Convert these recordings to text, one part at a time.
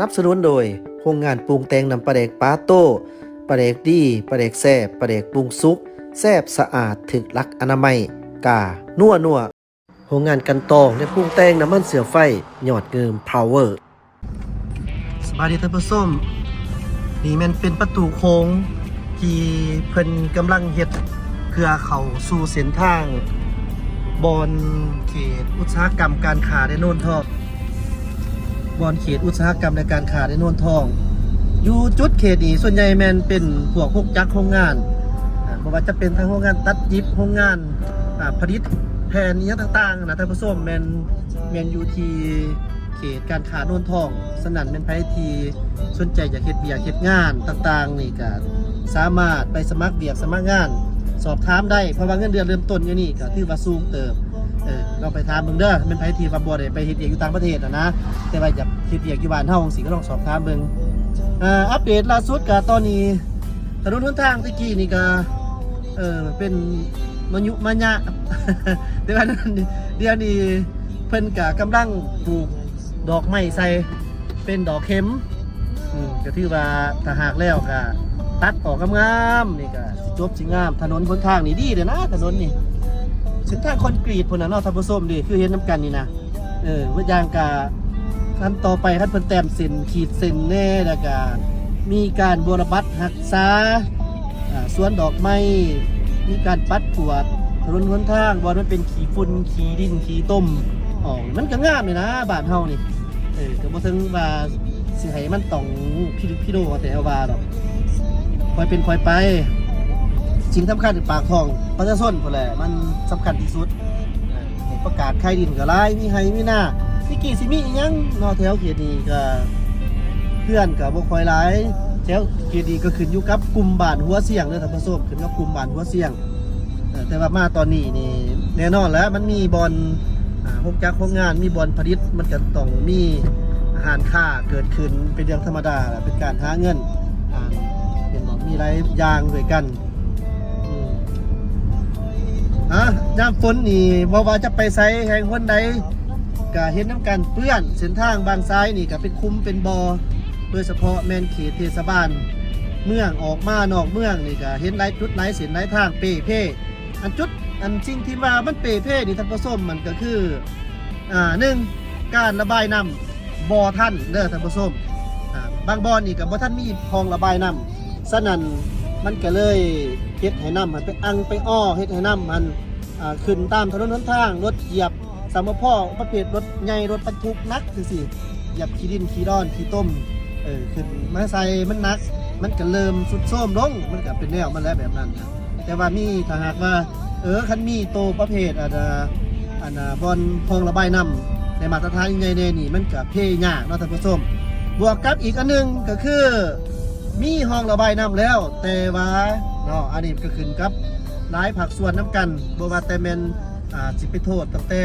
นับสนุนโดยโรงงานปรุงแต่งน้ำปลาแดกปาโต้ปลาแดกดีปลาแดกแซ่บปลาแดกปรุงสุกแซ่บสะอาดถึกลักอนามัย กา นัวนัวโรงงานกันตองและปรุงแต่งน้ำมันเสือไฟหยอดเงิมพาวเวอร์สวัสดีท่านผู้ชมนี่มันเป็นประตูโค้งที่เพิ่นกำลังเฮ็ดเพื่อเขาสู่เส้นทาง บอนเขตอุตสาหกรรมการค้าในโนนทอ บอนเขตอุตสาหกรรมในการค้าในโนนทอง อยู่จุดเขตนี้ส่วนใหญ่แมนเป็นพวกพวกจักโรงงานอ่าบ่ว่าจะเป็นทางโรงงานตัดยิบโรงงานผลิตแผ่นนี้ต่างๆนะท่านผู้ชมแมนแมนอยู่ที่เขตการค้าโนนทอง สนั่นเป็นไผที่สนใจอยากเฮ็ดเวียกเฮ็ดงานต่างๆนี่ก็สามารถไปสมัครเวียกสมัครงาน สอบถามได้เพราะว่าเงินเดือนเริ่มต้นอยู่นี่ก็ถือว่าสูงเติบ เออเราไปถามเบิ่งเด้อเป็นไผที่ว่าบ่ได้ไปเฮ็ดเวียกอยู่ต่างประเทศนะนะ แต่ว่าอยากเฮ็ดเวียกอยู่บ้านเฮาจังซี่ก็ลองสอบถามเบิ่งอ่าอัปเดตล่าสุดก็ตอนนี้ถนนหนทางตะกี้นี่ก็เออเป็นมยุมายะแต่ว่านั้นเดี๋ยวนี้เพิ่นก็กำลังปลูกดอกไม้ใส่เป็นดอกเข็มอืมก็ถือว่าถ้าหากแล้วก็ตัดออกงามๆนี่ก็สิจบสิงาม ถนนบนทางนี่ดีเด้อนะถนนนี่ เส้นทางคอนกรีตพุ่นน่ะเนาะท่านผู้ชมดิคือเห็นน้ำกันนี่นะเออว่าอยางกะขั้นต่อไปขั้นเพิ่นแต้มเส้นขีดเส้นแน่แล้วก็มีการบรบัตรรักษาอ่าสวนดอกไม้มีการปัดกวาดถนนหนทางบ่ว่ามันเป็นขี้ฝุ่นขี้ดินขี้ต้มอ๋อมันก็งามเลยนะบ้านเฮานี่เออก็บ่ถึงว่าสิให้มันต้องพิลึกพิโดแต่เอาว่าดอกคอยเป็นคอยไป สิ่งสำคัญคือปากท้องประชาชนพนแหละมันสำคัญที่สุดอ่าให้ประกาศใครดินก็ไล่มีไฮมีหน้ามีกี่สิมีอีหยังนอแถวเขียดีก็ เพื่อนกับบ่คอยหลายแถวเขียดีก็ขึ้นอยู่กับกลุ่มบ้านหัวเสียงเด้อท่านผู้ชมขึ้นกับกลุ่มบ้านหัวเสียงเออแต่ว่ามาตอนนี้นี่แน่นอนแล้วมันมีบอลอ่าพวกจักรพวกงานมีบอลผลิตมันก็ต้องมีอาหารค่าเกิดขึ้นเป็นเรื่องธรรมดาแหละเป็นการหาเงินอ่าเป็นบอกมีไรยางด้วยกัน อะยามฝนนี่ว่ว่าจะไปไซแห่งคนใดก็เห็นน้ำกันเปื้อนเส้นทางบางซ้ายนี่ก็เป็นคุ้มเป็นบอโดยเฉพาะแมนเขตเทศบาล เมืองออกมานอกเมืองนี่ก็เห็นไรจุดไรเส้นไรทางเปเพ่อันจุดอันสิ่งที่ว่ามันเปเพ่นี่ท่านผู้ชมมันก็คืออ่าหนึ่งการระบายน้ำบอท่านเด้อท่านผู้ชมอ่าบางบอนนี่กับบ่ท่านมีคลองระบายน้ำสนั่น มันก็เลยเฮ็ดให้น้ำมันไปอังไปอ้อเฮ็ดให้น้ำมันอ่าขึ้นตามถนนหนทาง รถเหยียบสามพ่อประเภทรถใหญ่รถบรรทุกนักคือสิเหยียบขี้ดินขี้ร้อนขี้ต้มเออขึ้นมาใส่มันนัก มันก็เริ่มสุดโทมลงมันก็เป็นแนวมันแล้วแบบนั้นนะแต่ว่ามีถ้าหากว่าเออคันมีโตประเภทอันน่ะอันน่ะบอนคลองระบายน้ำในมาตรฐานใหญ่ๆนี่มันก็เพยยากเนาะท่านผู้ชมบวกกับอีกอันหนึงก็คือ มีห้องระบายน้ำแล้ว แต่ว่าเนาะอันนี้ก็ขึ้นกับหลายผักส่วนน้ำกันบ่ว่าแต่แม่นอ่าสิไปโทษตั้งแต่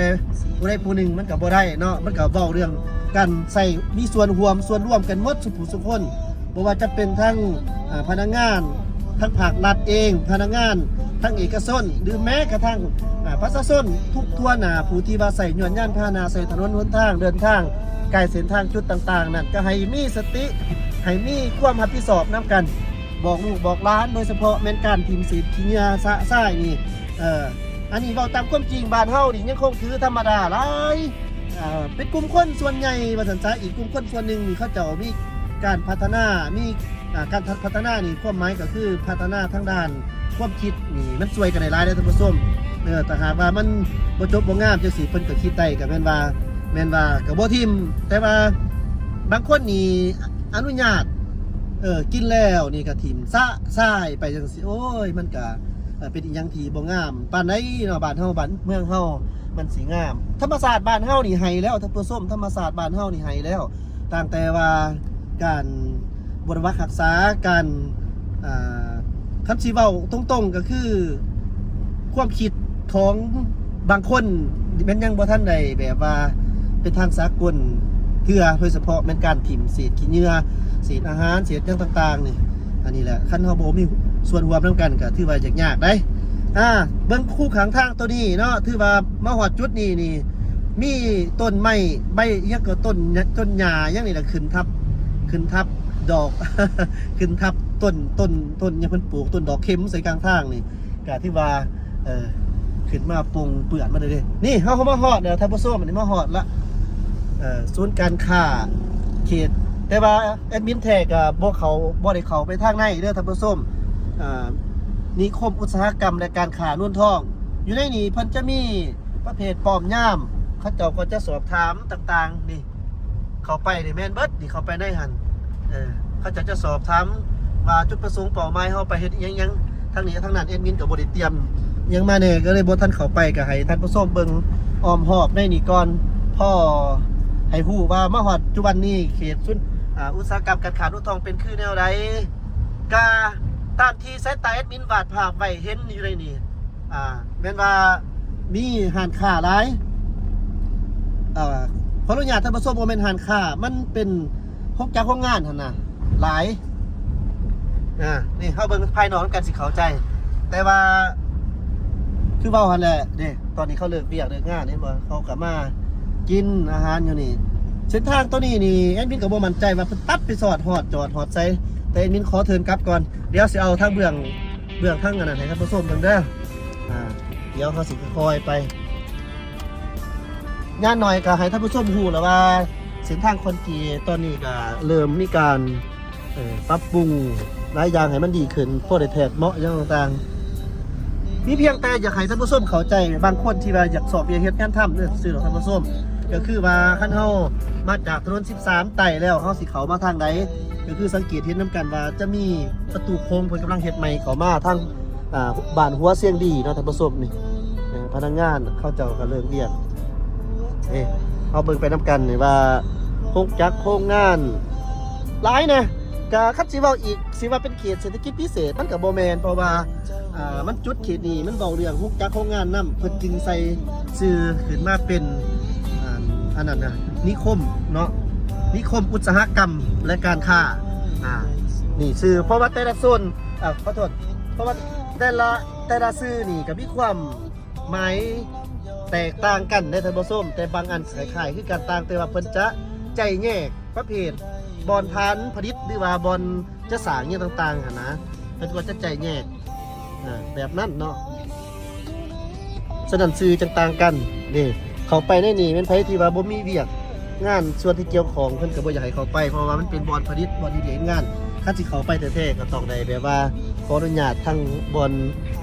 ผู้ใดผู้หนึ่งมันก็บ่ได้เนาะมันก็เว้าเรื่องกันใส่มีส่วนร่วมส่วนร่วมกันหมดสุผู้สุคนบ่ว่าจะเป็นทั้งอ่าพนักงานทั้งภาครัฐเอง พนักงาน ทั้งเอกชนหรือแม้กระทั่งอ่าประชาชนทุกทั่วหน้าผู้ที่ว่าใส่หยวนย่านพาหนาใส่ถนนหนทางเดินทางกายเส้นทางจุดต่าง ๆ นั่นก็ให้มีสติ ให้มีความรับผิดชอบน้กัน บอกลูกบอกร้านโดยเฉพาะแม่นการทีมสีขี้เหงาสะซ่ายนี่เอออันนี้เราตามความจริงบ้านเฮานี่ยังคงถือธรรมดาหลายอ่เป็นกลุ่มคนส่วนใหญ่ว่าสันซะอีกกลุ่มคนส่วนหนึ่งนี่เขาเจ้ามีการพัฒนามีอ่าการพัฒนานี่ความหมายก็คือพัฒนาทางด้านความคิดนี่มันสวยกันในรายได้อท่านผู้ชมเออแต่หากว่ามันบ่จบบ่งามจังสิเพิ่นก็คิดได้ก็แม่นว่าแม่นว่ากับบ่ทิมแต่ว่าบางคนนี่ อนุญาต เออกินแล้วนี่ก็ทิมซะซ่ายไปจังซี่โอ้ย มันก็เป็นอีหยังที่บ่งามปานใดเนาะบ้านเฮาบ้านเมืองเฮามันสิงาม ธรรมศาสตร์บ้านเฮานี่ให้แล้วท่านผู้มธรรมศาสตร์บ้านเฮานี่ให้แล้วต่างแต่ว่าการบริวัรักษาการอ่าคันสิเว้าตรงๆก็คือ ความคิดของบางคนแมันยังบ่ทันใดแบบว่าเป็นทางสากล เพื่อโดยเฉพาะแมันการถิ่มเศษขี้เหงื่อเศษอาหารเศษอย่างต่างๆนี่อันนี้แหละคันเฮาบ่มีส่วนรวมนํกันก็ถือว่าจะยากได้อ่าเบิ่งคู่ขังทางตัวนี้เนาะถือว่ามาฮอดจุดนี้นี่มีต้นไม้ใบยังก็ต้นต้นหญ้าอย่างนี้แหละขึ้นทับขึ้นทับดอกขึ้นทับต้นต้นต้นยังเพิ่นปลูกต้นดอกเข็มใส่กลางทางนี่กะที่ว่าเออขึ้นมาปรุงเปลือกมาเลยนี่เฮาเข้ามาฮอดแล้วท่านผู้ชมอันนี้มาฮอดละ ศูนย์การค้าเขต แต่ว่าแอดมินแท็กอะบ่เขาบ่ได้เขาไปทางในเด้อท่านผู้ชมอ่านิคมอุตสาหกรรมและการค้านวนทอง อยู่ในนี้เพิ่นจะมีประเภทปลอมย่ามเขาเจ้าก็จะสอบถามต่างๆนี่เขาไปนี่แมนเบิดนี่เขาไปได้หันเออเขาจะจะสอบถามว่าจุดประสงค์เป้าหมายเฮาไปเฮ็ดยังยังทางนี้ทางนั้นแอดมินก็บ่ได้เตรียมยังมาแน่ก็เลยบ่ทันเขาไปก็ให้ท่านผู้ชมเบิงออมหอบในนี่ก่อนพ่อ ให้ฮู้ว่ามาฮอดจุบันนี้เขตสุนอ่าอุตสาหกรรมการค้านุทองเป็นคือแนวใดกาตามที่สายตาแอดมินวาดภาพไว้เห็นอยู่ในนี่อ่าแม่นว่ามีห้านค้าหลายเอ่อขออนุญาตท่านผู้ชมว่าเป็นหันค่ามันเป็นพกจากห้องงานหั่นน่ะหลายอ่านี่เขาเบิ่งภายนอกกันสิเข้าใจ แต่ว่าคือเว้าหันแหละเด้ตอนนี้เขาเลิกเบียกเลิกงานนี่บ่เขากลับมา กินอาหารอยู่นี่เส้นทางตัวนี้นี่แอดมินก็บ่มั่นใจว่าพิ่นตัดไปสอดหอดจอดหอดใส่แต่แอดมินขอเทินกลับก่อนเดี๋ยวสิเอาทางเบื้องเบื้องทางอันนั้นให้ท่านผู้ชมเบิ่งเด้ออ่าเดี๋ยวเขาสิค่อยไปงานหน่อยก็ให้ท่านผู้ชมรู้แล้วว่าเส้นทางคอนกรีตตอนนี้ก็เริ่มมีการปรับปรุงหลายอย่างให้มันดีขึ้นพวกได้แทกเหมาะอย่างต่างๆมีเพียงแต่อยากให้ท่านผู้ชมเข้าใจบางคนที่ว่าอยากสอบอยาเฮ็ดงานทำเนี่ยสื่อของท่านผู้ชม ก็คือว่าคันเฮามาจากถนน13 ไต่แล้วเฮาสิเขามาทางใดก็คือสังเกตเห็นนํกันว่าจะมีประตูโค้งเพิ่นกำลังเฮ็ดใหม่เขามาทางอ่าบ้านหัวเสียงดีเนาะท่านผู้ชมนี่พนักงานเข้าเจ้าก็เลิกเรียนเอ๊ะเอาเบิ่งไปน้ำกันนี่ว่าโครงจักรโครงงานหลายนะกะคัดสิว้าอีกสิว่าเป็นเขตเศรษฐกิจพิเศษมันกับโบแมนเพราะว่าอ่ามันจุดเขตนี้มันเบาเรื่องโครงจักโครงงานนํเพิ่นจึงใส่ชื่อขึ้นมาเป็น อันนั้นนะนิคมเนาะนิคมอุตสาหกรรมและการค้าอ่านี่ชื่อเพราะว่าแต่ละโซนอ่าขอโทษเพราะว่าแต่ละแต่ละชื่อนี่ก็มีความหมายแตกต่างกันในท่านผู้มแต่บางอันคล้ายๆคือการต่างแต่ว่าเพิ่นจะใจแยกประเภทบอลพันผลิตหรือว่าบอลจะสางเนี่ยต่างๆหั่นนะเพิ่นก็จะใจแยกอ่าแบบนั้นเนาะสนันซื้อจังต่างกันนี่ เขาไปในนี่เป็นไผที่ว่าบ่มีเวียกงานส่วนที่เกี่ยวของเพิ่นก็บ่อยากให้เขาไปเพราะว่ามันเป็นบอลผลิตบอลที่เฮ็ดงานคันสิเขาไปแท้ๆก็ต้องได้แบบว่าขออนุญาตทางบอล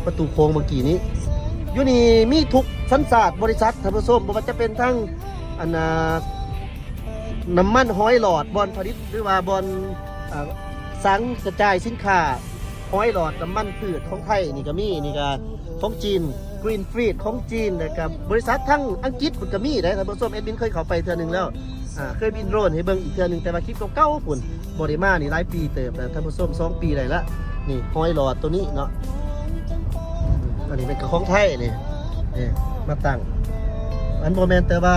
ประตูโค้งเมื่อกี้นี้อยู่นี่มีทุกสัญชาติบริษัทท่านผู้ชมบ่ว่าจะเป็นทั้งอันน่ะน้ำมันห้อยหลอดบอลผลิตหรือว่าบอลอ่าสังกระจายสินค้า หอยหลอดน้ำมันพืชของไทยนี่ก็มีนี่ก็ของจีนกรีนฟรีดของจีนแล้วกับบริษัททั้งอังกฤษคุณก็มีได้ท่านผู้ชมเอ็ดบินเคยเข้าไปเทื่อนึงแล้วอ่าเคยบินโดรนให้เบิ่งอีกเทื่อนึงแต่ว่าคลิปเก่าๆพุ่นบ่ได้มานี่หลายปีเติบแล้วท่านผู้ชมสองปีได้ละนี่หอยหลอดตัวนี้เนาะอันนี้เป็นของไทยนี่นี่มาตั้งอันโมเมนต์แต่ว่า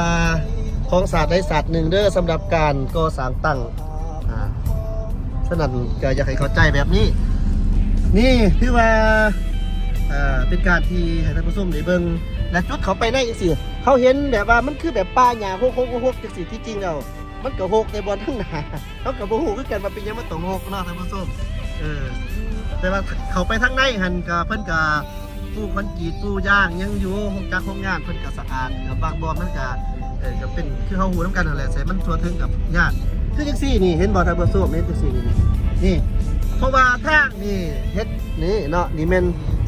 ของศาสตร์ใดศาสตร์หนึ่งเด้อสำหรับการก่อสร้างตั้งอ่าฉะนั้นก็อยากให้เข้าใจแบบนี้ นี่คือว่าอ่าเป็นการที่ให้ท่านผู้ชมได้เบิ่งและจุดเขาไปได้จังซี่เขาเห็นแบบว่ามันคือแบบป่าหญ้าโฮกๆๆๆจังซี่ที่จริงแล้วมันก็โฮกในบอลทั้งหนาเขาก็บ่ฮู้คือกันว่าเป็นหยังมันต้องโฮกเนาะท่านผู้ชมเออแต่ว่าเขาไปทางในหันก็เพิ่นก็ปูคอนกรีตปูย่างยังอยู่ห้องจักห้องงานเพิ่นก็สะอาดกับบางบอมมันก็เออก็เป็นคือเฮาหูน้ำกันนั่นแหละใส่มันทั่วถึงกับญาติคือจังซี่นี่เห็นบ่ทางบ่สู้เห็นจังซี่นี่นี่ เพราะว่าทางนี่เฮ็ดนี่เนาะนี่แม่น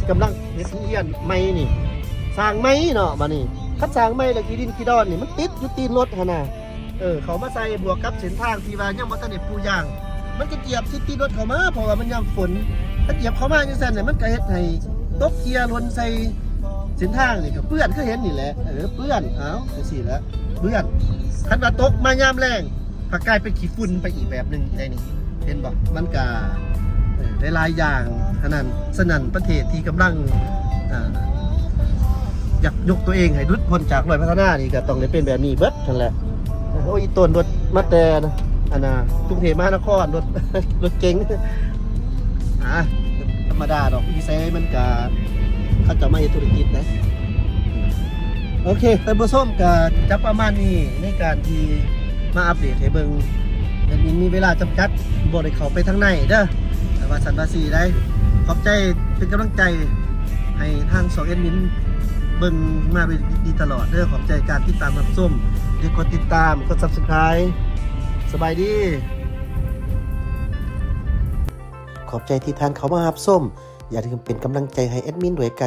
กำลังเฮ็ดเฮียนใหม่นี่สร้างไม้เนาะบัดนี้คัดสร้างไม้แล้วขี้ดินขี้ดอนนี่มันติดอยู่ตีนรถหั่นน่ะเออเขามาใส่บวกกับเส้นทางที่ว่ายังบ่ทันได้ปูย่าง มันจะเกียบสิตีรถเข้ามาเพราะว่ามันยามฝนถ้าเกียบเข้ามาจังซั่นเนี่ยมันก็เฮ็ดให้ตกเกียร์ลนใส่เส้นทางนี่ก็เปื้อนคือเห็นนี่แหละเออเปื้อนเอ้าจังซี่แหละเปื้อนคันว่าตกมายามแรงก็กลายเป็นขี้ฝุ่นไปอีกแบบหนึงได้นี่ เห็นบ่มันก็เออหลายๆอย่างอันนั้นสนั่นประเทศที่กำลังอยากยกตัวเองให้ดุดพ้นจากรอยพัฒนานี่ก็ต้องได้เป็นแบบนี้เบิดนั่นแหละโอ้ยต้นรถมาแต่นะอันน่ะกรุงเทพมหานครรถรถเก๋งอะธรรมดาดอกอีเซมันก็เขาจะไม่ธุรกิจนะโอเคท่านผู้ชมก็จะประมาณนี้ในการที่มาอัปเดตให้เบิ่ง แอดมินมีเวลาจำกัดบ่ได้เขาไปทางในเด้อแต่ว่าสันวาสีได้ ขอบใจเป็นกำลังใจให้ทางสองแอดมินเบิ่งมาเป็นดีตลอดเด้อขอบใจการติดตามรับชมอย่ากดติดตามกด Subscribe สบายดี ขอบใจที่ทานเขามารับส้ม อย่าลืมเป็นกำลังใจให้แอดมินด้วยกัน